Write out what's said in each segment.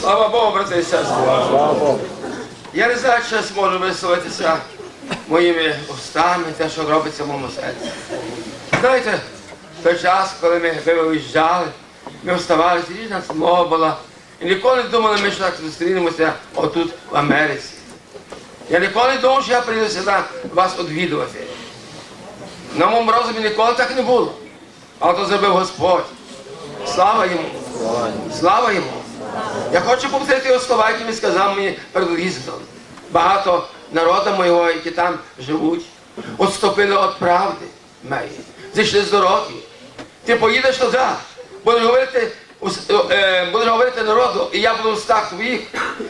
Слава Богу, брати і сестри. Слава Богу. Я не знаю, чи я зможу висловитися моїми устами, те, що робиться в моєму серці. Знаєте, в той час, коли ми ви виїжджали, ми вставали, різна мова була. І ніколи не думали, ми що так зустрінемося отут в Америці. Я ніколи не думав, що я прийду сюди вас відвідувати. На моєму розумі ніколи так не було. Але то зробив Господь. Слава йому! Слава йому! Я хочу повторити його слова, які він сказав мені перед в'їздом. Багато народу моєго, які там живуть, відступили від правди моєї, зійшли з дороги. Ти поїдеш туди, будеш говорити, е, будеш говорити народу, і я буду в устах твоїх,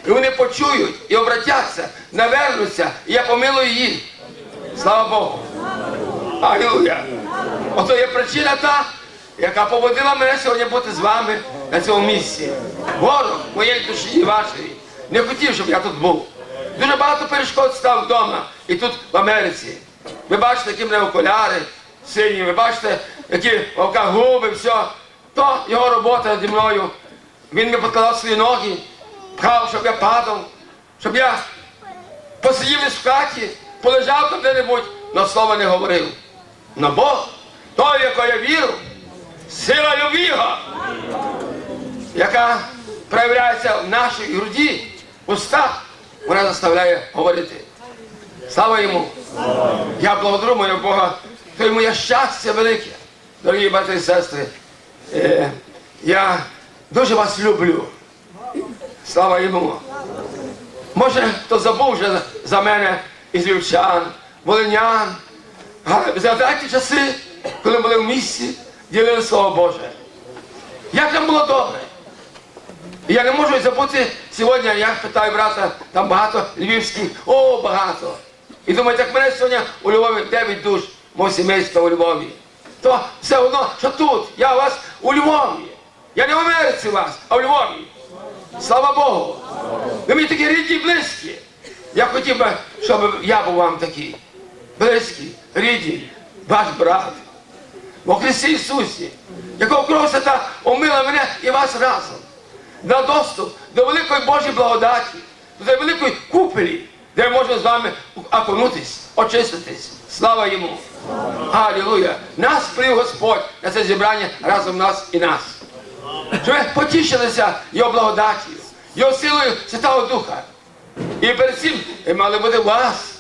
і вони почують і обратяться, навернуться, і я помилую їх. Слава Богу! Алілуя! Ото є причина та, яка поводила мене сьогодні бути з вами на цьому місці. Ворог моєї душі і вашої не хотів, щоб я тут був. Дуже багато перешкод став вдома і тут в Америці. Ви бачите, які мене окуляри сині, ви бачите, які ока губи, все. То його робота наді мною. Він мені підкладав свої ноги, пхав, щоб я падав, щоб я посидів в хаті, полежав там де-небудь, але слова не говорив. Но Бог, той, якого я вірю, сила любвіга, яка проявляється в нашій груді, устах, вона заставляє говорити. Слава йому! Я благодарю моєго Бога, то йому є щастя велике. Дорогі брати і сестри, е, я дуже вас люблю. Слава йому! Може, хто забув вже за мене із львівчан, волинян. Згадайте часи, коли були в місті, ділили Слово Боже. Як нам було добре. Я не можу забути сьогодні, я питаю брата, там багато львівських, о, багато. І думаю, як мене сьогодні у Львові 9 душ, моє сімейство у Львові. То все одно, що тут, я у вас у Львові. Я не в Америці у вас, а в Львові. Слава Богу. Ви мені такі рідні близькі. Я хотів би, щоб я був вам такий. Близький, рідний, ваш брат. В Христі Ісусі, якого кров свята омила мене і вас разом. На доступ до великої Божої благодаті, до великої купелі, де можна з вами окунутись, очиститись. Слава йому! Алілуя! Нас привів Господь на це зібрання разом нас і нас. Щоб ви потішилися Його благодаті, Його силою Святого Духа. І перед цим мали бути вас.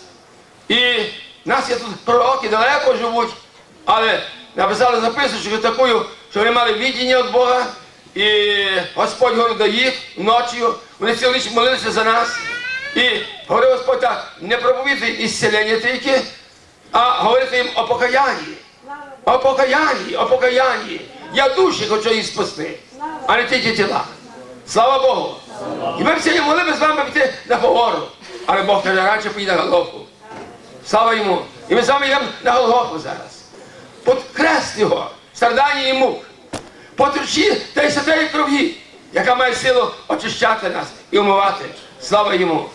І нас є тут пророки, далеко живуть, але написали записочку такою, що вони мали віддіння від Бога, і Господь говорив до їх ночі, вони цілу ніч молилися за нас. І говорив Господь так, не проповідуй ісцелення тільки, а говорити їм о покаянні. О покаянні, о покаянні. Я душі хочу їх спасти, а не тільки тіла. Слава Богу! І ми сьогодні могли би з вами піти на погору, але Бог каже, раніше поїде на Голгофу. Слава йому! І ми з вами йдемо на Голгофу зараз. Под крест його, страдання і мук. Потручи та й святої крові, яка має силу очищати нас і умивати. Слава йому!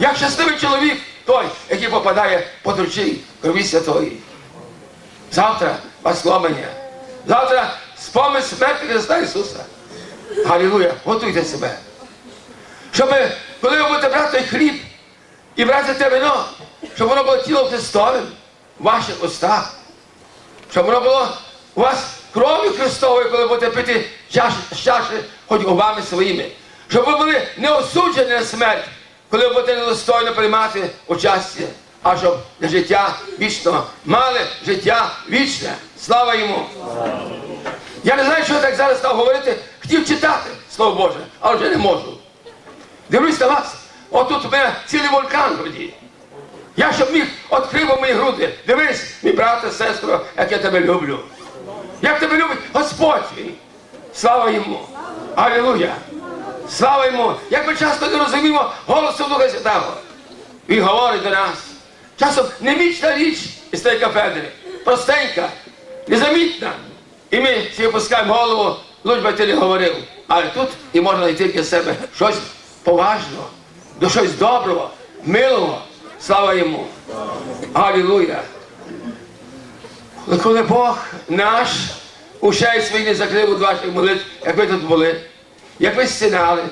Як щасливий чоловік той, який попадає по тручі крові святої. Завтра посломлення. Завтра спомин смерті Христа Ісуса. Галілуя! Готуйте себе. Щоб коли ви будете брати хліб і брати те вино, щоб воно було тіло Христовим в ваших устах. Щоб воно було у вас кров'ю Христовою, коли будете пити чаші, хоч губами своїми. Щоб ви були не осуджені на смерть, коли будете недостойно приймати участі, а щоб життя вічного мали життя вічне. Слава йому! Я не знаю, що я так зараз став говорити, хотів читати Слово Боже, але вже не можу. Дивлюсь на вас, отут у мене цілий вулкан в. Я щоб міг відкрив мої груди. Дивись, мій брате, сестро, як я тебе люблю. Як тебе любить Господь. Слава йому! Алілуя! Слава йому! Як ми часто не розуміємо голосу Духа Святого. Він говорить до нас. Часом немічна річ із тієї кафедри. Простенька, незамітна. І ми всі опускаємо голову, лучше би ти не говорив. Але тут і можна знайти для себе щось поважного, до щось доброго, милого. Слава йому! Алілуя! Коли Бог наш ушей свій не закрив у ваших молитв, як ви тут були, як ви стінали,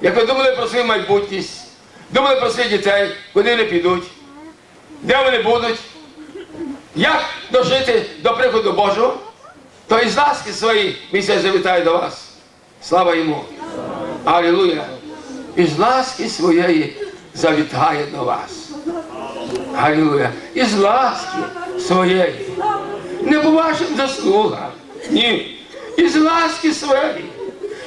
як ви думали про свою майбутність, думали про своїх дітей, куди вони підуть, де вони будуть, як дожити до приходу Божого, то із ласки своєї місяць завітає до вас. Слава йому! Алілуя! Із ласки своєї завітає до вас. Алілуя! Із ласки своєї. Не по вашим заслугам. Ні. Із ласки своєї.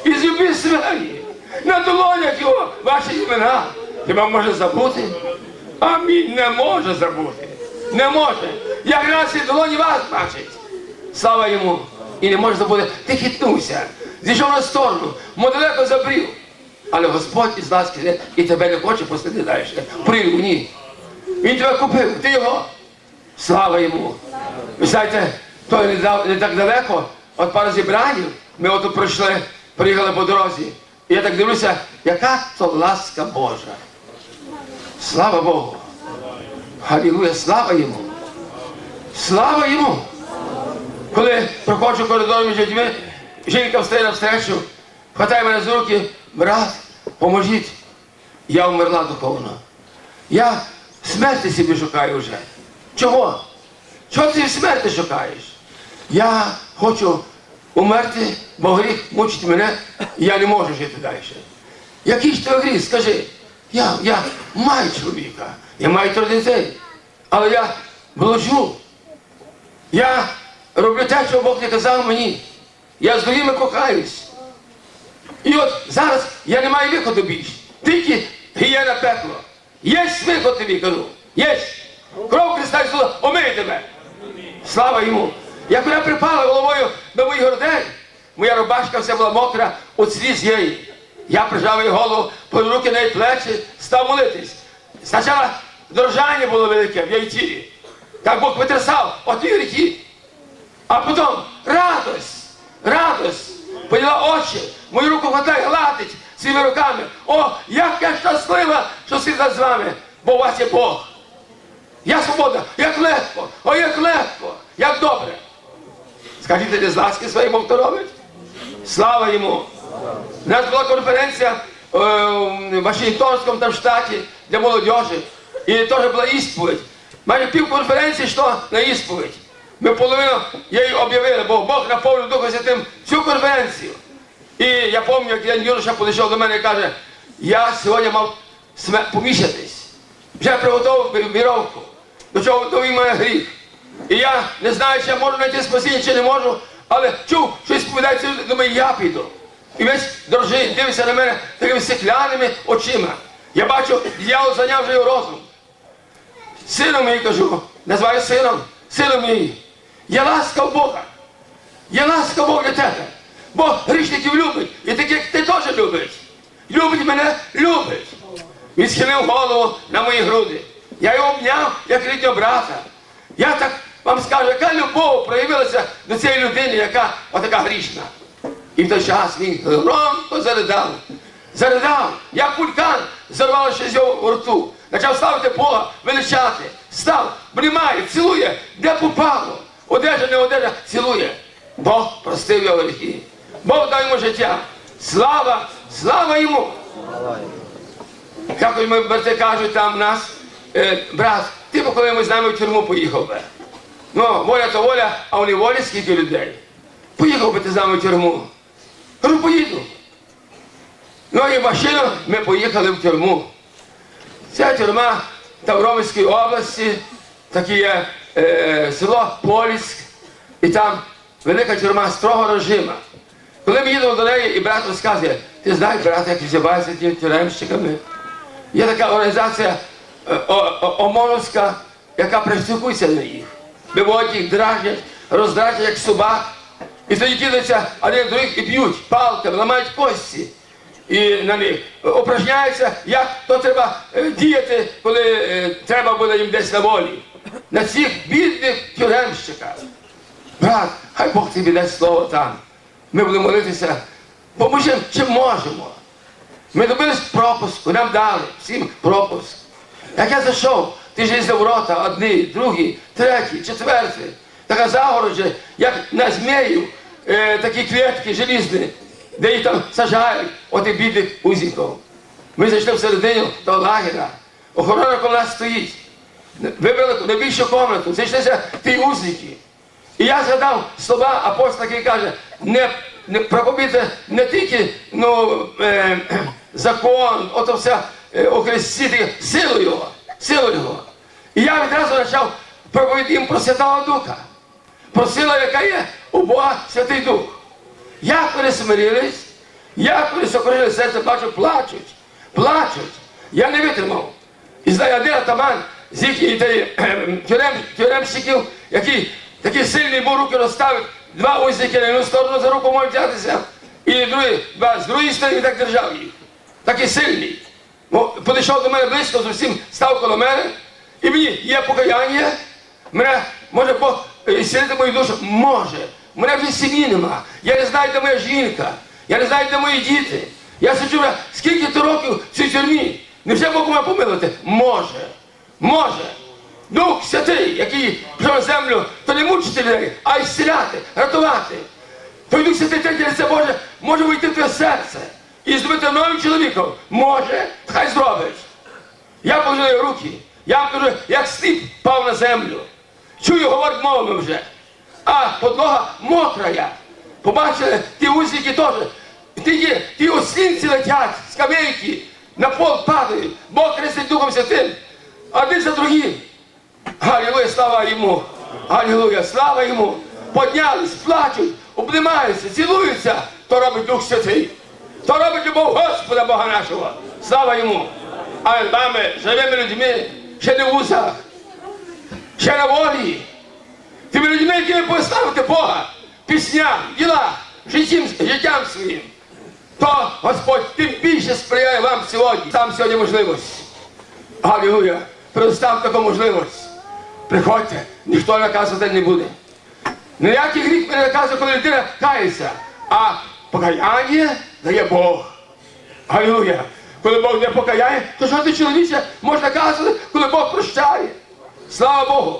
Із любви своєї. На долонях його ваші імена. Хіба може забути? Амінь не може забути. Не може. Як раз і долоні вас бачить. Слава йому. І не може забути. Ти хитнувся. Зійшов на сторону, модалеко забрів. Але Господь із ласки і тебе не хоче посадити далі. Прийду, ні. Він тебе купив, ти його. Слава йому. Ви знаєте, то не, так далеко, от пару зібранів, ми отут пройшли, приїхали по дорозі. І я так дивлюся, яка то ласка Божа. Слава Богу. Халілуя, слава йому. Слава йому. Коли проходжу коридором між людьми, жінка встає навстречу, хватає мене з руки, брат, поможіть. Я вмерла духовно. Я смерті собі шукаю вже. Чого? Чого ти смерті шукаєш? Я хочу умерти, бо гріх мучить мене, і я не можу жити далі. Який ж ти гріх? Скажи, я, я маю чоловіка, я маю трьох дітей, але я блуджу. Я роблю те, що Бог не казав мені. Я з другими кохаюсь. І от зараз я не маю виходу більше. Тільки гієна пекло. Є виход тобі, кажу. Є. Кров Христа Ісуса омиє тебе. Слава йому. Як вона припала головою до моїх грудей, моя рубашка вся була мокра, от сліз її. Я прижав її голову, под руки на її плечі, став молитись. Спочатку дрожання було велике в її тілі. Так Бог витрясав от її гріхи. А потім радость, радость. Поділа очі, мою руку хватає, гладить своїми руками. О, як я щаслива, що світа з вами, бо у вас є Бог. Я свобода, як легко, о, як легко, як добре. Скажіть, з ласки своєї Бог то робить? Слава йому! У нас була конференція е, в Вашингтонському там штаті для молодежі. І теж була ісповідь. Майже пів конференції йшло на ісповідь. Ми половину її об'явили, бо Бог наповнив Духом Святим всю конференцію. І я пам'ятаю, як Ян Юноша підійшов до мене і каже, я сьогодні мав поміщатись. Вже приготував віровку. До чого готовий мене гріх. І я не знаю, чи я можу знайти спасіння, чи не можу, але чув, що сповідається, думаю, я піду. І весь дрожить, дивиться на мене такими стеклянними очима. Я бачу, дьявол зайняв вже його розум. Сином мій кажу, називаю сином, сином мій. Є ласка в Бога. Є ласка Бога для тебе. Бог грішників любить. І таких як ти теж любить. Любить мене, любить. Він схилив голову на мої груди. Я його обняв, як рідного брата. Я так вам скажу, яка любов проявилася до цієї людини, яка отака грішна. І в той час він громко заридав. Заридав, як вулькан, зарвавши з його рту. Почав славити Бога, величати. Став, обнімає, цілує, де попало. Одежа, не одежа, цілує. Бог простив його гріхи. Бог дав йому життя. Слава, слава йому! Якось ми брати кажуть там нас, брат, ти б коли ми з нами в тюрму поїхав би. Ну, воля то воля, а у неволі скільки людей. Поїхав би ти з нами в тюрму. Кажу, поїду. Ну і машину ми поїхали в тюрму. Ця тюрма там області, таке є е, село Поліськ, і там велика тюрма строго режима. Коли ми їдемо до неї, і брат розказує, ти знаєш, брат, як ті тюремщиками. Є така організація е, ОМОНовська, яка приступується на їх. Виводять їх, дражнять, роздражнять, як собак. І тоді кидаються один других і б'ють палками, ламають кості. І на них упражняються, як то треба е, діяти, коли е, треба буде їм десь на волі. На цих бідних тюремщиках. Брат, хай Бог тобі дасть слово там. Ми будемо молитися, поможемо, чим можемо. Ми добились пропуску, нам дали всім пропуск. Як я зайшов, ти ж за ворота, одні, другі, треті, четверті. Така загорожа, як на змею, е, такі клітки желізні. де їх там сажають, отих бідних узників. Ми зайшли всередину того лагеря. Охорона коло нас стоїть. Вибрали найбільшу комнату, зайшлися ті узники. І я згадав слова апостола, який каже, не, не проповідати не тільки ну, е, закон, ото все охрестити силу його, силу його. І я відразу почав проповідати їм про Святого Духа, про силу, яка є у Бога Святий Дух. Як вони смирились, як вони сокорили серце, бачу, плачуть, плачуть. Я не витримав. І знаю, один атаман з їхніх тюрем, тюремщиків, який такий сильний був руки розставив, два узники на одну сторону за руку можуть взятися, і другий, два, з другої сторони так держав їх. Такий сильний. Ну, Підійшов до мене близько, зовсім став коло мене, і мені є покаяння, мене може Бог е, зцілити мою душу? Може. У мене вже сім'ї нема. Я не знаю, де моя жінка. Я не знаю, де мої діти. Я сиджу вже скільки то років в цій тюрмі. Невже Бог мене помилувати? Може. Може. Дух Святий, який прийшов на землю, то не мучити людей, а й зціляти, рятувати. Той Дух Святий третє лице Боже може вийти в твоє серце і зробити новим чоловіком. Може, хай зробить. Я положив руки. Я кажу, як сліп пав на землю. Чую, говорить мовами вже. А подлога мокрая. Побачили, ті узники теж. Ті, ті ослінці летять, скамейки, на пол падають. Бог хрестить Духом Святим. Один за другим. Галілуя, слава йому! Галілуя, слава йому! Поднялись, плачуть, обнімаються, цілуються, то робить Дух Святий. То робить любов Господа Бога нашого. Слава йому! А нами, живими людьми, ще не в вузах, ще на волі. Тими людьми, які ви поставите Бога, пісням, ділах, життям, життям своїм, то Господь тим більше сприяє вам сьогодні. Там сьогодні можливість. Алілуя! Предостав таку можливість. Приходьте, ніхто наказувати не буде. Ніякий гріх не наказує, коли людина кається, а покаяння дає Бог. Алілуя! Коли Бог не покаяє, то що ти чоловіче можна казати, коли Бог прощає? Слава Богу!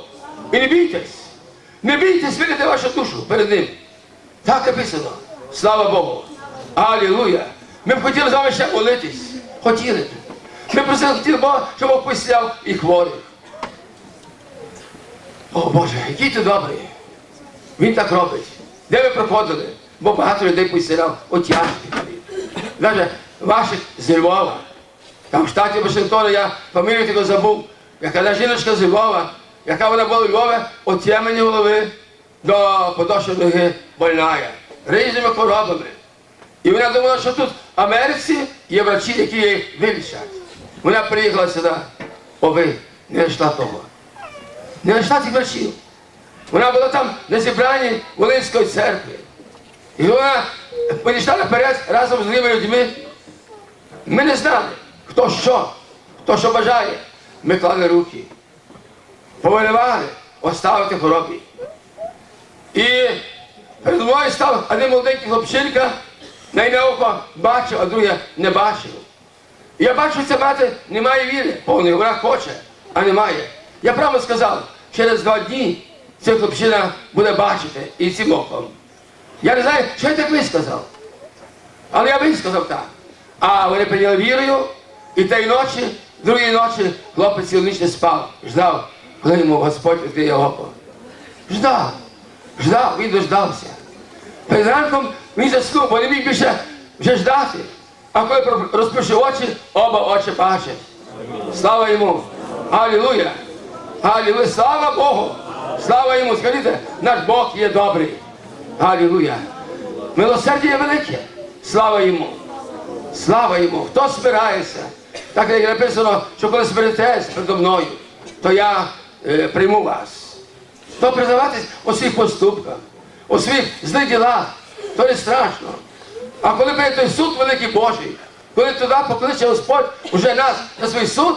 І не бійтесь! Не бійтесь видати вашу душу перед ним. Так написано. Слава Богу! Алілуя! Ми б хотіли з вами ще молитись. Хотіли б. Ми просто хотіли Бога, щоб Бог посляв і хворих. О Боже, який ти добрий. Він так робить. Де ви проходили? Бо багато людей поселяв отяжки. Навіть ваших з Львова. Там в штаті Вашингтона я фамілію тільки забув. Яка одна жіночка з Львова, яка вона була у Львові, от темені голови до подошви ноги больная. Різними хворобами. І вона думала, що тут в Америці є врачі, які її вилічать. Вона приїхала сюди, ови, не знайшла того. Не знайшла цих врачів. Вона була там на зібранні Волинської церкви. І вона підійшла наперед разом з другими людьми. Ми не знали, хто що, хто що бажає. Ми клали руки. Повиливали, оставити хворобі. І перед мною став один молоденький хлопчинка, на одне око бачив, а друге не бачив. Я бачу, ця мати не має віри повної, вона хоче, а не має. Я прямо сказав, через два дні цей хлопчина буде бачити і цим оком. Я не знаю, що я так висказав. Але я висказав так. А вони прийняли вірою, і тієї ночі, другої ночі, хлопець цілу ніч не спав, ждав, коли йому Господь відкриє око. Ждав, ждав, він дождався. Перед ранком він заснув, бо не міг більше вже ждати. А коли про- очі, оба очі бачать. Слава йому! Алілуя! Алілуя! Слава Богу! Слава йому! Скажіть, наш Бог є добрий. Алілуя! Милосердя велике. Слава йому! Слава йому! Хто спирається? Так як написано, що коли зберетесь передо мною, то я е, прийму вас. То признаватись у своїх поступках, у своїх злих ділах, то не страшно. А коли буде той суд великий Божий, коли туди покличе Господь уже нас на свій суд,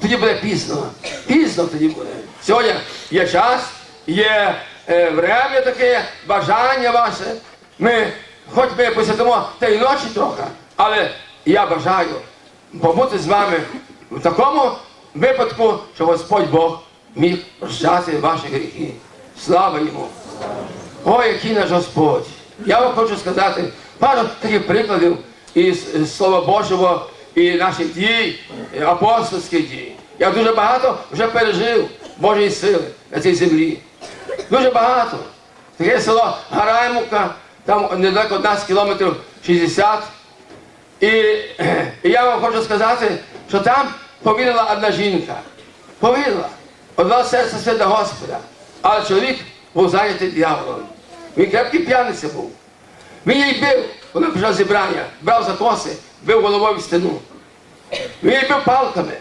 тоді буде пізно. Пізно тоді буде. Сьогодні є час, є время таке, бажання ваше. Ми, хоч ми посвятимо та й ночі трохи, але я бажаю побути з вами в такому випадку, що Господь Бог міг прощати ваші гріхи. Слава йому! Ой, який наш Господь! Я вам хочу сказати Пару таких прикладів із е, Слова Божого і наших дій, е, апостольських дій. Я дуже багато вже пережив Божої сили на цій землі. Дуже багато. Таке село Гараймука, там недалеко від нас кілометрів 60. І, і я вам хочу сказати, що там повірила одна жінка. Повірила. Одна серце до Господа. Але чоловік був зайнятий дияволом. Він крепкий п'яниця був. Він її бив, коли почав зібрання, брав за коси, бив головою в стіну. Він її бив палками.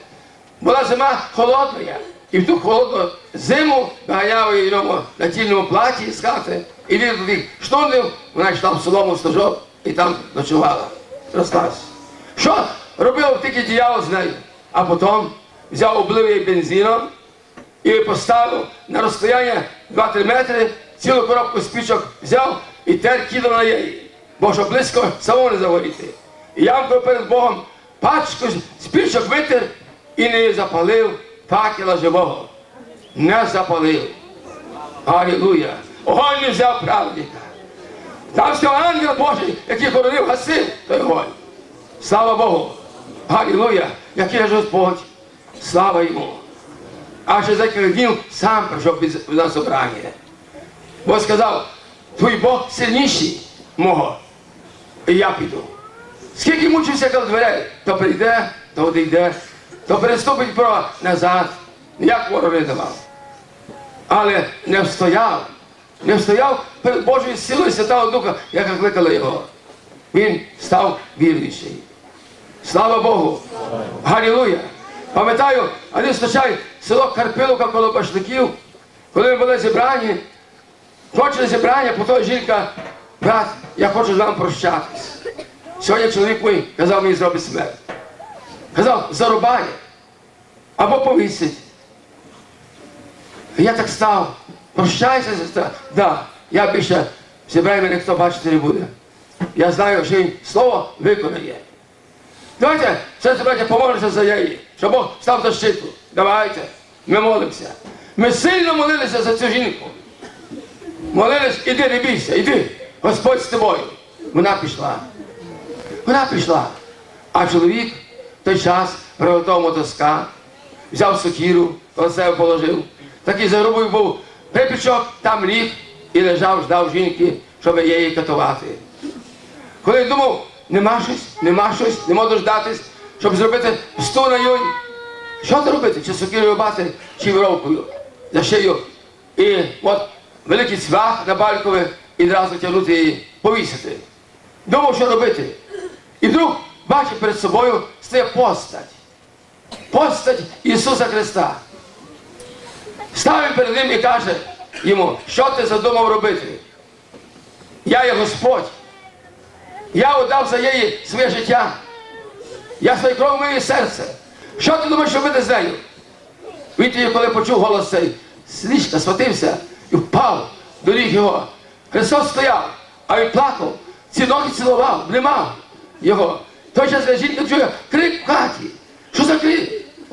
Була зима холодна, і в ту холодну зиму ганяв йому на тільному платі з хати, і він туди штурнив, вона йшла в солому стажок і там ночувала. Розказ. Що робив тільки діяло з нею? А потім взяв облив її бензином і поставив на розстояння 2-3 метри, цілу коробку спічок взяв і тер кидав на її. Бо щоб близько самому не загоріти. І ямкою перед Богом пачку спічок витер і не запалив факела живого. Не запалив. Алілуя. Огонь не взяв праведника. Там стояв ангел Божий, який хоронив, гасив той огонь. Слава Богу! Алілуя! Який ж Господь! Слава йому! А ще за днів сам прийшов під- на собрання. Бо сказав, твій Бог сильніший мого. І я піду. Скільки мучився коло дверей, то прийде, то одійде, то переступить про назад. Ніяк ворог не давав. Але не встояв, не встояв перед Божою силою Святого Духа, яка кликала його. Він став вірніший. Слава Богу! Галілуя! Пам'ятаю, один случай село Карпиловка коло башликів, коли ми були зібрані, кончили зібрання, потім жінка, брат, я хочу з вами прощатись. Сьогодні чоловік мій казав мені зробить смерть. Казав, зарубає або повісить. Я так став. Прощайся, сестра. Да, я більше зібрання мене ніхто бачити не буде. Я знаю, що він слово виконає. Давайте, все браття, помолимося за її, щоб Бог став защиту. Давайте, ми молимося. Ми сильно молилися за цю жінку. Молились, іди, не бійся, іди. Господь з тобою. Вона пішла. Вона пішла. А чоловік той час приготував мотоска, взяв сокіру, себе положив. Такий загрубий був припічок, там ліг і лежав, ждав жінки, щоб її катувати. Коли думав, нема щось, нема щось, не можу дождатись, щоб зробити сту на юнь. Що це робити? Чи сокирою бати, чи віровкою за шию. І от великий цвях на балькове і одразу тягнути її повісити. Думав, що робити. І вдруг бачив перед собою стає постать. Постать Ісуса Христа. Став він перед ним і каже йому, що ти задумав робити? Я є Господь. Я отдав за її своє життя. Я свою кров моє серце. Що ти думаєш робити з нею? Він тоді, коли почув голос цей, слишка схватився і впав до ніг його. Христос стояв, а він плакав, ці ноги цілував, блимав його. Той час жінка чує крик в хаті. Що за крик?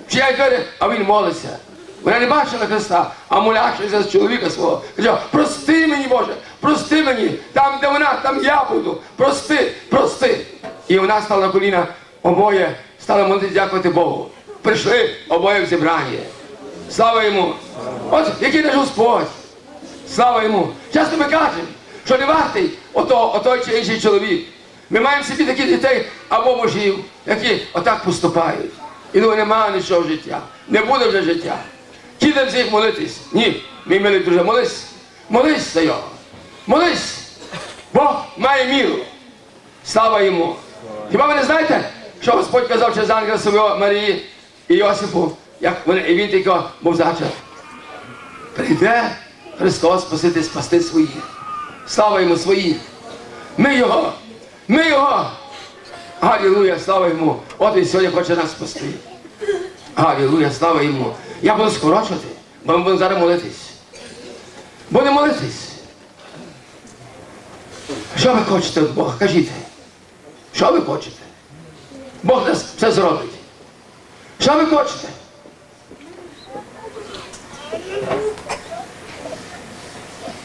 Чи я каже, а він молиться. Вона не бачила Христа, а молящий за чоловіка свого. Каже, прости мені, Боже, прости мені, там, де вона, там я буду. Прости, прости. І вона стала на коліна, обоє стали молитися, дякувати Богу. Прийшли обоє в зібрання. Слава йому! От який наш Господь! Слава йому! Часто ми кажемо, що не вартий ото, отой чи інший чоловік. Ми маємо собі таких дітей або мужів, які отак поступають. І ну немає нічого життя. Не буде вже життя. Кидам з їх молитись. Ні, мій милий друже, молись. Молись за його. Молись. Бог має міру. Слава йому. Хіба ви не знаєте, що Господь казав через ангела свого Марії і Йосипу, як вони, і він тільки був зачат. Прийде Христос спасити, спасти своїх. Слава йому своїх. Ми його. Ми його. Алілуя, слава йому. От він сьогодні хоче нас спасти. Алілуя, слава йому. Я буду скорочувати, бо ми будемо зараз молитись. Будемо молитись. Що ви хочете від Бога? Кажіть. Що ви хочете? Бог нас все зробить. Що ви хочете?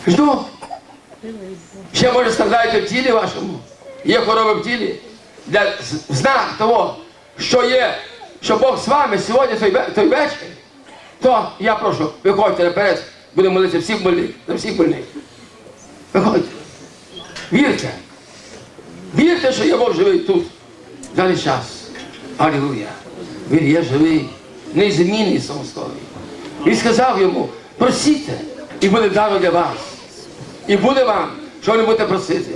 Жду. Ще може страждаєте в тілі вашому. є хвороби в тілі, для знак того, що є, що Бог з вами сьогодні той, ве- вечір, то я прошу, виходьте наперед, будемо молитися всіх больних, за всіх больних. Виходьте. Вірте. Вірте, що є Бог живий тут. даний час. Алілуя. Він є живий, незмінний самостійний. Він сказав йому, просіть, і буде дано для вас. І буде вам, що не будете просити.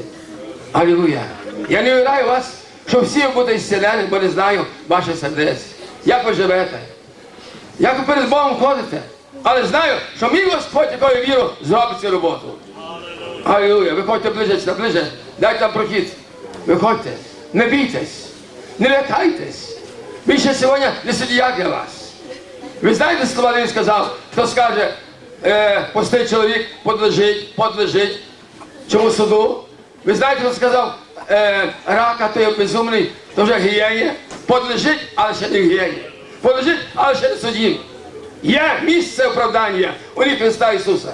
Алілуя. Я не уявляю вас, що всі ви будете зцілені, бо не знаю ваших сердець. Як ви живете? Як ви перед Богом ходите? Але знаю, що мій Господь, якою віру, зробить цю роботу. Алілуя. Виходьте ближче, сюди, ближче. Дайте нам прохід. Виходьте. Не бійтесь. Не лякайтесь. Більше сьогодні не суддя для вас. Ви знаєте слова, де він сказав, хто скаже, е, пустий чоловік подлежить, подлежить. Чому суду? Ви знаєте, хто сказав, е, рака, то є безумний, то вже гієнє. Подлежить, але ще не гієнє. Подлежить, але ще не судім. Є місце оправдання у ім'я Христа Ісуса.